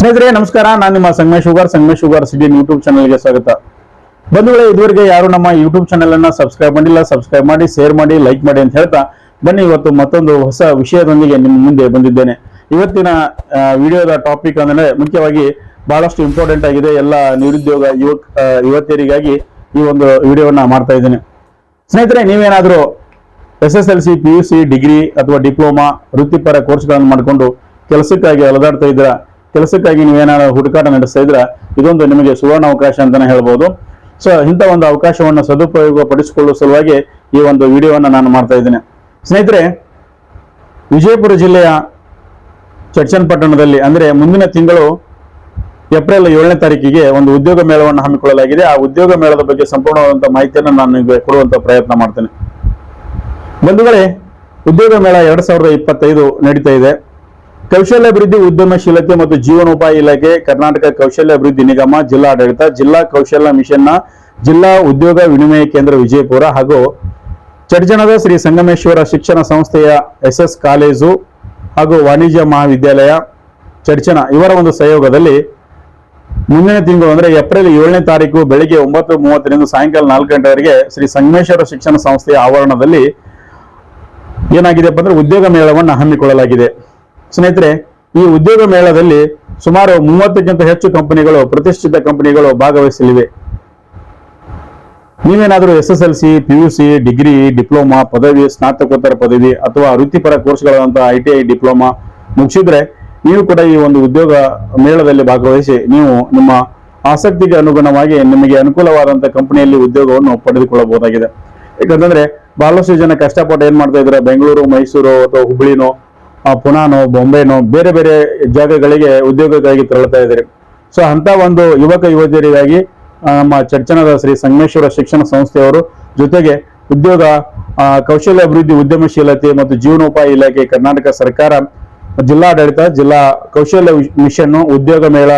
ಸ್ನೇಹಿತರೆ, ನಮಸ್ಕಾರ. ನಾನು ನಿಮ್ಮ Sangamesh sugar Sangamesh sugar CD YouTube ಚಾನಲ್ಗೆ ಸ್ವಾಗತ. ಬಂಧುಗಳೇ, ಇದುವರೆಗೆ ಯಾರು ನಮ್ಮ ಯೂಟ್ಯೂಬ್ ಚಾನೆಲ್ ಅನ್ನ ಸಬ್ಸ್ಕ್ರೈಬ್ ಮಾಡಿಲ್ಲ, ಸಬ್ಸ್ಕ್ರೈಬ್ ಮಾಡಿ, ಶೇರ್ ಮಾಡಿ, ಲೈಕ್ ಮಾಡಿ ಅಂತ ಹೇಳ್ತಾ ಬನ್ನಿ, ಇವತ್ತು ಮತ್ತೊಂದು ಹೊಸ ವಿಷಯದೊಂದಿಗೆ ನಿಮ್ಮ ಮುಂದೆ ಬಂದಿದ್ದೇನೆ. ಇವತ್ತಿನ ವಿಡಿಯೋದ ಟಾಪಿಕ್ ಅಂದ್ರೆ ಮುಖ್ಯವಾಗಿ ಬಹಳಷ್ಟು ಇಂಪಾರ್ಟೆಂಟ್ ಆಗಿದೆ. ಎಲ್ಲ ನಿರುದ್ಯೋಗ ಯುವಕ ಯುವತಿಯರಿಗಾಗಿ ಈ ಒಂದು ವಿಡಿಯೋವನ್ನ ಮಾಡ್ತಾ ಇದ್ದೇನೆ. ಸ್ನೇಹಿತರೆ, ನೀವೇನಾದರೂ S S L C, P U C, degree ಅಥವಾ ಡಿಪ್ಲೊಮಾ ವೃತ್ತಿಪರ ಕೋರ್ಸ್ಗಳನ್ನು ಮಾಡಿಕೊಂಡು ಕೆಲಸಕ್ಕಾಗಿ ಅಲದಾಡ್ತಾ ಇದ್ರ ಕೆಲಸಕ್ಕಾಗಿ ನೀವೇನಾದ್ರು ಹುಡುಕಾಟ ನಡೆಸ್ತಾ ಇದ್ರೆ ಇದೊಂದು ನಿಮಗೆ ಸುವರ್ಣ ಅವಕಾಶ ಅಂತಾನೆ ಹೇಳ್ಬೋದು. ಸೊ ಇಂಥ ಒಂದು ಅವಕಾಶವನ್ನು ಸದುಪಯೋಗ ಪಡಿಸಿಕೊಳ್ಳುವ ಸಲುವಾಗಿ ಈ ಒಂದು ವಿಡಿಯೋವನ್ನು ನಾನು ಮಾಡ್ತಾ ಇದ್ದೇನೆ. ಸ್ನೇಹಿತರೆ, ವಿಜಯಪುರ ಜಿಲ್ಲೆಯ ಚರ್ಚನಪಟ್ಟಣದಲ್ಲಿ ಅಂದ್ರೆ ಮುಂದಿನ ತಿಂಗಳು ಏಪ್ರಿಲ್ ಏಳನೇ ತಾರೀಕಿಗೆ ಒಂದು ಉದ್ಯೋಗ ಮೇಳವನ್ನು ಹಮ್ಮಿಕೊಳ್ಳಲಾಗಿದೆ. ಆ ಉದ್ಯೋಗ ಮೇಳದ ಬಗ್ಗೆ ಸಂಪೂರ್ಣವಾದಂತಹ ಮಾಹಿತಿಯನ್ನು ನಾನು ನಿಮಗೆ ಕೊಡುವಂತ ಪ್ರಯತ್ನ ಮಾಡ್ತೇನೆ. ಬಂಧುಗಳೇ, ಉದ್ಯೋಗ ಮೇಳ ಎರಡು ಸಾವಿರದ ಇಪ್ಪತ್ತೈದು ನಡೀತಾ ಇದೆ. ಕೌಶಲ್ಯಾಭಿವೃದ್ಧಿ ಉದ್ಯಮಶೀಲತೆ ಮತ್ತು ಜೀವನೋಪಾಯ ಇಲಾಖೆ, ಕರ್ನಾಟಕ ಕೌಶಲ್ಯ ಅಭಿವೃದ್ಧಿ ನಿಗಮ ಜಿಲ್ಲಾ ಆಡಳಿತ ಜಿಲ್ಲಾ ಕೌಶಲ್ಯ ಮಿಷನ್ನ, ಜಿಲ್ಲಾ ಉದ್ಯೋಗ ವಿನಿಮಯ ಕೇಂದ್ರ ವಿಜಯಪುರ ಹಾಗೂ ಚಡ್ಜನದ ಶ್ರೀ ಸಂಗಮೇಶ್ವರ ಶಿಕ್ಷಣ ಸಂಸ್ಥೆಯ ಎಸ್ ಎಸ್ ಕಾಲೇಜು ಹಾಗೂ ವಾಣಿಜ್ಯ ಮಹಾವಿದ್ಯಾಲಯ ಚಡ್ಚಣ ಇವರ ಒಂದು ಸಹಯೋಗದಲ್ಲಿ ಮುಂದಿನ ತಿಂಗಳು ಅಂದ್ರೆ ಏಪ್ರಿಲ್ ಏಳನೇ ತಾರೀಕು ಬೆಳಿಗ್ಗೆ ಒಂಬತ್ತು ಮೂವತ್ತರಿಂದ ಸಾಯಂಕಾಲ ನಾಲ್ಕು ಗಂಟೆವರೆಗೆ ಶ್ರೀ ಸಂಗಮೇಶ್ವರ ಶಿಕ್ಷಣ ಸಂಸ್ಥೆಯ ಆವರಣದಲ್ಲಿ ಏನಾಗಿದೆಪ್ಪ ಅಂದ್ರೆ ಉದ್ಯೋಗ ಮೇಳವನ್ನು ಹಮ್ಮಿಕೊಳ್ಳಲಾಗಿದೆ. ಸ್ನೇಹಿತರೆ, ಈ ಉದ್ಯೋಗ ಮೇಳದಲ್ಲಿ ಸುಮಾರು ಮೂವತ್ತಕ್ಕಿಂತ ಹೆಚ್ಚು ಕಂಪನಿಗಳು, ಪ್ರತಿಷ್ಠಿತ ಕಂಪನಿಗಳು ಭಾಗವಹಿಸಲಿವೆ. ನೀವೇನಾದರೂ S S L C, P U C, degree, diploma ಪದವಿ, ಸ್ನಾತಕೋತ್ತರ ಪದವಿ ಅಥವಾ ವೃತ್ತಿಪರ ಕೋರ್ಸ್ಗಳಾದಂತಹ ಐ ಟಿ ಐ, ಡಿಪ್ಲೊಮಾ ಮುಗಿಸಿದ್ರೆ ನೀವು ಕೂಡ ಈ ಒಂದು ಉದ್ಯೋಗ ಮೇಳದಲ್ಲಿ ಭಾಗವಹಿಸಿ ನೀವು ನಿಮ್ಮ ಆಸಕ್ತಿಗೆ ಅನುಗುಣವಾಗಿ ನಿಮಗೆ ಅನುಕೂಲವಾದಂತಹ ಕಂಪನಿಯಲ್ಲಿ ಉದ್ಯೋಗವನ್ನು ಪಡೆದುಕೊಳ್ಳಬಹುದಾಗಿದೆ. ಯಾಕಂತಂದ್ರೆ, ಬಹಳಷ್ಟು ಜನ ಕಷ್ಟಪಟ್ಟು ಏನ್ ಮಾಡ್ತಾ ಇದ್ರೆ ಬೆಂಗಳೂರು, ಮೈಸೂರು ಅಥವಾ ಹುಬ್ಳಿನೋ ಪುನಾನೋ, ಬೊಂಬೆನೋ ಬೇರೆ ಬೇರೆ ಜಾಗಗಳಿಗೆ ಉದ್ಯೋಗಕ್ಕಾಗಿ ತೆರಳುತ್ತಾ ಇದ್ದಾರೆ. ಸೊ ಅಂತ ಒಂದು ಯುವಕ ಯುವತಿಯರಿಗಾಗಿ ನಮ್ಮ ಚರ್ಚನದ ಶ್ರೀ ಸಂಗಮೇಶ್ವರ ಶಿಕ್ಷಣ ಸಂಸ್ಥೆಯವರು ಜೊತೆಗೆ ಉದ್ಯೋಗ ಕೌಶಲ್ಯ ಅಭಿವೃದ್ಧಿ ಉದ್ಯಮಶೀಲತೆ ಮತ್ತು ಜೀವನೋಪಾಯ ಇಲಾಖೆ ಕರ್ನಾಟಕ ಸರ್ಕಾರ, ಜಿಲ್ಲಾಡಳಿತ, ಜಿಲ್ಲಾ ಕೌಶಲ್ಯ ಮಿಷನ್, ಉದ್ಯೋಗ ಮೇಳ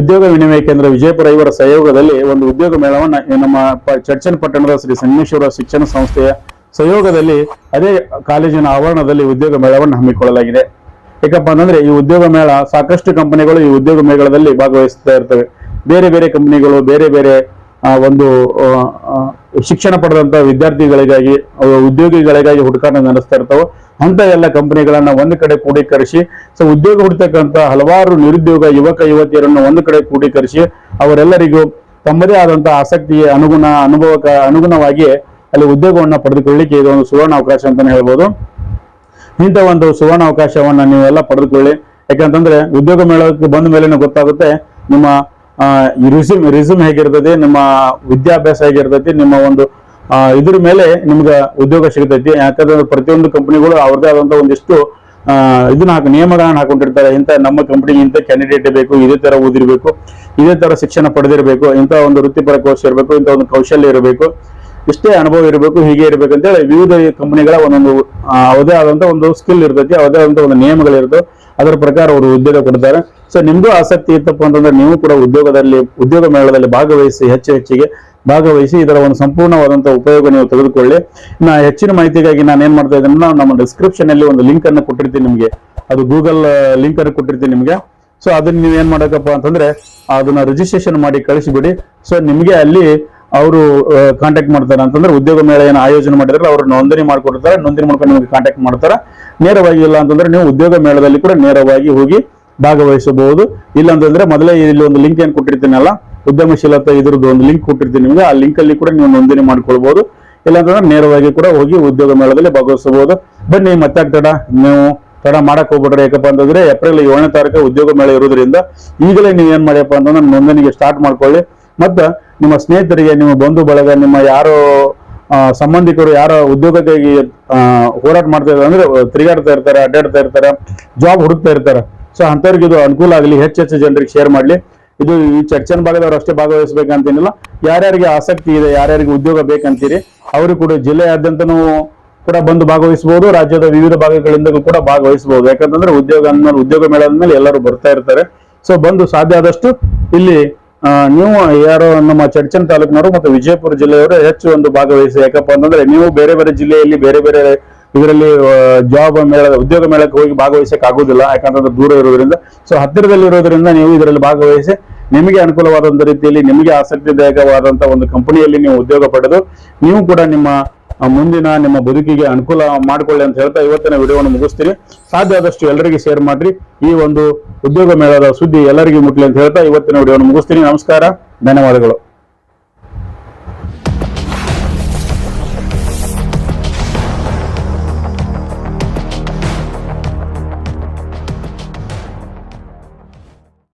ಉದ್ಯೋಗ ವಿನಿಮಯ ಕೇಂದ್ರ ವಿಜಯಪುರ ಇವರ ಸಹಯೋಗದಲ್ಲಿ ಒಂದು ಉದ್ಯೋಗ ಮೇಳವನ್ನ ನಮ್ಮ ಚರ್ಚನ್ ಪಟ್ಟಣದ ಶ್ರೀ ಸಂಗಮೇಶ್ವರ ಶಿಕ್ಷಣ ಸಂಸ್ಥೆಯ ಸಹಯೋಗದಲ್ಲಿ ಅದೇ ಕಾಲೇಜಿನ ಆವರಣದಲ್ಲಿ ಉದ್ಯೋಗ ಮೇಳವನ್ನು ಹಮ್ಮಿಕೊಳ್ಳಲಾಗಿದೆ. ಯಾಕಪ್ಪ ಅಂತಂದ್ರೆ ಈ ಉದ್ಯೋಗ ಮೇಳ ಸಾಕಷ್ಟು ಕಂಪನಿಗಳು ಈ ಉದ್ಯೋಗ ಮೇಳದಲ್ಲಿ ಭಾಗವಹಿಸ್ತಾ ಇರ್ತವೆ. ಬೇರೆ ಬೇರೆ ಕಂಪನಿಗಳು, ಬೇರೆ ಬೇರೆ ಒಂದು ಶಿಕ್ಷಣ ಪಡೆದಂತ ವಿದ್ಯಾರ್ಥಿಗಳಿಗಾಗಿ ಉದ್ಯೋಗಿಗಳಿಗಾಗಿ ಹುಡುಕಾಟ ನಡೆಸ್ತಾ ಇರ್ತಾವೆ. ಅಂತ ಎಲ್ಲ ಕಂಪನಿಗಳನ್ನ ಒಂದು ಕಡೆ ಕ್ರೋಢೀಕರಿಸಿ, ಸೊ ಉದ್ಯೋಗ ಹುಡ್ತಕ್ಕಂತ ಹಲವಾರು ನಿರುದ್ಯೋಗ ಯುವಕ, ಯುವತಿಯರನ್ನು ಒಂದು ಕಡೆ ಕ್ರೋಢೀಕರಿಸಿ, ಅವರೆಲ್ಲರಿಗೂ ತಮ್ಮದೇ ಆದಂತಹ ಆಸಕ್ತಿಗೆ ಅನುಗುಣ ಅನುಭವಕ್ಕೆ ಅನುಗುಣವಾಗಿ ಅಲ್ಲಿ ಉದ್ಯೋಗವನ್ನು ಪಡೆದುಕೊಳ್ಳಿಕ್ಕೆ ಇದು ಒಂದು ಸುವರ್ಣ ಅವಕಾಶ ಅಂತಾನೆ ಹೇಳ್ಬೋದು. ಇಂಥ ಒಂದು ಸುವರ್ಣ ಅವಕಾಶವನ್ನ ನೀವೆಲ್ಲ ಪಡೆದುಕೊಳ್ಳಿ. ಯಾಕಂತಂದ್ರೆ ಉದ್ಯೋಗ ಮೇಳಕ್ಕೆ ಬಂದ ಮೇಲೆ ಗೊತ್ತಾಗುತ್ತೆ ನಿಮ್ಮ ರಿಸ್ಯೂಮ್ ರಿಸ್ಯೂಮ್ ಹೇಗಿರ್ತದೆ, ನಿಮ್ಮ ವಿದ್ಯಾಭ್ಯಾಸ ಹೇಗಿರ್ತೈತಿ ನಿಮ್ಮ ಒಂದು ಇದ್ರ ಮೇಲೆ ನಿಮ್ಗೆ ಉದ್ಯೋಗ ಸಿಗ್ತೈತಿ. ಯಾಕಂದ್ರೆ ಪ್ರತಿಯೊಂದು ಕಂಪನಿಗಳು ಅವ್ರದೇ ಆದಂತ ಒಂದಿಷ್ಟು ಇದನ್ನ ಹಾಕಿ, ನಿಯಮಗಳನ್ನ ಹಾಕೊಂಡಿರ್ತಾರೆ. ಇಂಥ ನಮ್ಮ ಕಂಪ್ನಿಗೆ ಇಂಥ ಕ್ಯಾಂಡಿಡೇಟ್ ಬೇಕು, ಇದೇ ತರ ಓದಿರ್ಬೇಕು, ಇದೇ ತರ ಶಿಕ್ಷಣ ಪಡೆದಿರಬೇಕು, ಇಂಥ ಒಂದು ವೃತ್ತಿಪರ ಕೋರ್ಸ್ ಇರಬೇಕು, ಇಂಥ ಒಂದು ಕೌಶಲ್ಯ ಇರಬೇಕು. ಇಷ್ಟೇ ಅನುಭವ ಇರಬೇಕು, ಹೀಗೆ ಇರಬೇಕು ಅಂತೇಳಿ ವಿವಿಧ ಕಂಪನಿಗಳ ಒಂದೊಂದು ಅವದೇ ಆದಂತ ಒಂದು ಸ್ಕಿಲ್ ಇರ್ತೈತಿ, ಅವದೇ ಆದಂತ ಒಂದು ನಿಯಮಗಳಿರ್ತವೆ ಅದರ ಪ್ರಕಾರ ಅವರು ಉದ್ಯೋಗ ಕೊಡ್ತಾರೆ. ಸೊ ನಿಮ್ದು ಆಸಕ್ತಿ ಇತ್ತಪ್ಪ ಅಂತಂದ್ರೆ ನೀವು ಕೂಡ ಉದ್ಯೋಗದಲ್ಲಿ, ಉದ್ಯೋಗ ಮೇಳದಲ್ಲಿ ಭಾಗವಹಿಸಿ, ಹೆಚ್ಚು ಹೆಚ್ಚಿಗೆ ಭಾಗವಹಿಸಿ ಇದರ ಒಂದು ಸಂಪೂರ್ಣವಾದಂತಹ ಉಪಯೋಗ ನೀವು ತೆಗೆದುಕೊಳ್ಳಿ. ನಾ ಹೆಚ್ಚಿನ ಮಾಹಿತಿಗಾಗಿ ನಾನು ಏನ್ ಮಾಡ್ತಾ ಇದ್ದೀನಿ ನಮ್ಮ ಡಿಸ್ಕ್ರಿಪ್ಷನ್ ಅಲ್ಲಿ ಒಂದು ಲಿಂಕ್ ಅನ್ನು ಕೊಟ್ಟಿರ್ತೀನಿ ನಿಮಗೆ. ಅದು ಗೂಗಲ್ ಲಿಂಕ್ ಅನ್ನು ಕೊಟ್ಟಿರ್ತೀನಿ ನಿಮಗೆ. ಸೊ ಅದನ್ನ ನೀವು ಏನ್ ಮಾಡಬೇಕಪ್ಪ ಅಂತಂದ್ರೆ, ಅದನ್ನ ರಿಜಿಸ್ಟ್ರೇಷನ್ ಮಾಡಿ ಕಳಿಸಿಬಿಡಿ. ಸೊ ನಿಮಗೆ ಅಲ್ಲಿ ಅವರು ಕಾಂಟ್ಯಾಕ್ಟ್ ಮಾಡ್ತಾರೆ ಅಂತಂದ್ರೆ ಉದ್ಯೋಗ ಮೇಳ ಏನು ಆಯೋಜನೆ ಮಾಡಿದ್ರೆ ಅವರು ನೋಂದಣಿ ಮಾಡ್ಕೊಡ್ತಾರೆ, ನೋಂದಣಿ ಮಾಡ್ಕೊಂಡು ನಿಮಗೆ ಕಾಂಟ್ಯಾಕ್ಟ್ ಮಾಡ್ತಾರೆ. ನೇರವಾಗಿ ಇಲ್ಲ ಅಂತಂದ್ರೆ ನೀವು ಉದ್ಯೋಗ ಮೇಳದಲ್ಲಿ ಕೂಡ ನೇರವಾಗಿ ಹೋಗಿ ಭಾಗವಹಿಸಬಹುದು. ಇಲ್ಲ ಅಂತಂದ್ರೆ ಮೊದಲೇ ಇಲ್ಲಿ ಒಂದು ಲಿಂಕ್ ಏನ್ ಕೊಟ್ಟಿರ್ತೀನಲ್ಲ ಉದ್ಯಮಶೀಲತೆ ಇದ್ರದ್ದು ಒಂದು ಲಿಂಕ್ ಕೊಟ್ಟಿರ್ತೀನಿ ನಿಮಗೆ, ಆ ಲಿಂಕ್ ಅಲ್ಲಿ ಕೂಡ ನೀವು ನೋಂದಣಿ ಮಾಡ್ಕೊಳ್ಬಹುದು. ಇಲ್ಲ ಅಂತಂದ್ರೆ ನೇರವಾಗಿ ಕೂಡ ಹೋಗಿ ಉದ್ಯೋಗ ಮೇಳದಲ್ಲಿ ಭಾಗವಹಿಸಬಹುದು. ಬನ್ನಿ ಮತ್ತೆ ತಡ ನೀವು ತಡ ಮಾಡಕ್ ಹೋಗ್ಬಿಟ್ರೆ ಯಾಕಪ್ಪ ಅಂತಂದ್ರೆ ಏಪ್ರಿಲ್ ಏಳನೇ ತಾರೀಕು ಉದ್ಯೋಗ ಮೇಳ ಇರೋದ್ರಿಂದ ಈಗಲೇ ನೀವು ಏನ್ ಮಾಡಿಯಪ್ಪ ಅಂತಂದ್ರೆ ನೋಂದಣಿಗೆ ಸ್ಟಾರ್ಟ್ ಮಾಡ್ಕೊಳ್ಳಿ. ಮತ್ತೆ ನಿಮ್ಮ ಸ್ನೇಹಿತರಿಗೆ, ನಿಮ್ಮ ಬಂಧು ಬಳಗ, ನಿಮ್ಮ ಯಾರು ಸಂಬಂಧಿಕರು ಯಾರ ಉದ್ಯೋಗಕ್ಕಾಗಿ ಹೋರಾಟ ಮಾಡ್ತಾ ಇದ್ದಾರೆ ಅಂದ್ರೆ ತಿರುಗಾಡ್ತಾ ಇರ್ತಾರೆ, ಅಡ್ಡಾಡ್ತಾ ಇರ್ತಾರೆ ಜಾಬ್ ಹುಡುಕ್ತಾ ಇರ್ತಾರೆ. ಸೊ ಅಂಥವ್ರಿಗೆ ಇದು ಅನುಕೂಲ ಆಗಲಿ, ಹೆಚ್ಚು ಹೆಚ್ಚು ಜನರಿಗೆ ಶೇರ್ ಮಾಡಲಿ. ಇದು ಈ ಚರ್ಚನ್ ಭಾಗದವ್ರು ಅಷ್ಟೇ ಭಾಗವಹಿಸ್ಬೇಕಂತೇನಿಲ್ಲ. ಯಾರ್ಯಾರಿಗೆ ಆಸಕ್ತಿ ಇದೆ, ಯಾರ್ಯಾರಿಗೆ ಉದ್ಯೋಗ ಬೇಕಂತೀರಿ, ಅವರು ಕೂಡ ಜಿಲ್ಲೆಯಾದ್ಯಂತನೂ ಕೂಡ ಬಂದು ಭಾಗವಹಿಸಬಹುದು ರಾಜ್ಯದ ವಿವಿಧ ಭಾಗಗಳಿಂದಲೂ ಕೂಡ ಭಾಗವಹಿಸಬಹುದು ಯಾಕಂತಂದ್ರೆ ಉದ್ಯೋಗ ಅಂದ್ಮೇಲೆ ಉದ್ಯೋಗ ಮೇಳ ಅಂದ್ಮೇಲೆ ಎಲ್ಲರೂ ಬರ್ತಾ ಇರ್ತಾರೆ. ಸೊ ಬಂದು ಸಾಧ್ಯ ಆದಷ್ಟು ಇಲ್ಲಿ ನೀವು ಯಾರು ನಮ್ಮ ಚಡ್ಚನ್ ತಾಲೂಕಿನವರು ಮತ್ತು ವಿಜಯಪುರ ಜಿಲ್ಲೆಯವರು ಹೆಚ್ಚು ಒಂದು ಭಾಗವಹಿಸಿ, ಯಾಕಪ್ಪ ಅಂತಂದ್ರೆ ನೀವು ಬೇರೆ ಬೇರೆ ಜಿಲ್ಲೆಯಲ್ಲಿ ಬೇರೆ ಬೇರೆ ಇದರಲ್ಲಿ ಜಾಬ್ ಮೇಳ, ಉದ್ಯೋಗ ಮೇಳಕ್ಕೆ ಹೋಗಿ ಭಾಗವಹಿಸಕ್ಕೆ ಆಗುದಿಲ್ಲ ಯಾಕಂತಂದ್ರೆ ದೂರ ಇರೋದ್ರಿಂದ ಸೊ ಹತ್ತಿರದಲ್ಲಿ ಇರೋದ್ರಿಂದ ನೀವು ಇದರಲ್ಲಿ ಭಾಗವಹಿಸಿ, ನಿಮಗೆ ಅನುಕೂಲವಾದಂತ ರೀತಿಯಲ್ಲಿ, ನಿಮಗೆ ಆಸಕ್ತಿದಾಯಕವಾದಂತಹ ಒಂದು ಕಂಪನಿಯಲ್ಲಿ ನೀವು ಉದ್ಯೋಗ ಪಡೆದು, ನೀವು ಕೂಡ ನಿಮ್ಮ ಮುಂದಿನ ನಿಮ್ಮ ಬದುಕಿಗೆ ಅನುಕೂಲ ಮಾಡಿಕೊಳ್ಳಿ ಅಂತ ಹೇಳ್ತಾ ಇವತ್ತಿನ ವಿಡಿಯೋವನ್ನು ಮುಗಿಸ್ತೀನಿ. ಸಾಧ್ಯ ಆದಷ್ಟು ಎಲ್ಲರಿಗೆ ಶೇರ್ ಮಾಡ್ರಿ. ಈ ಒಂದು ಉದ್ಯೋಗ ಮೇಳದ ಸುದ್ದಿ ಎಲ್ಲರಿಗೂ ಮುಟ್ಲಿ ಅಂತ ಹೇಳ್ತಾ ಇವತ್ತಿನ ವಿಡಿಯೋವನ್ನು ಮುಗಿಸ್ತೀನಿ. ನಮಸ್ಕಾರ. ಧನ್ಯವಾದಗಳು.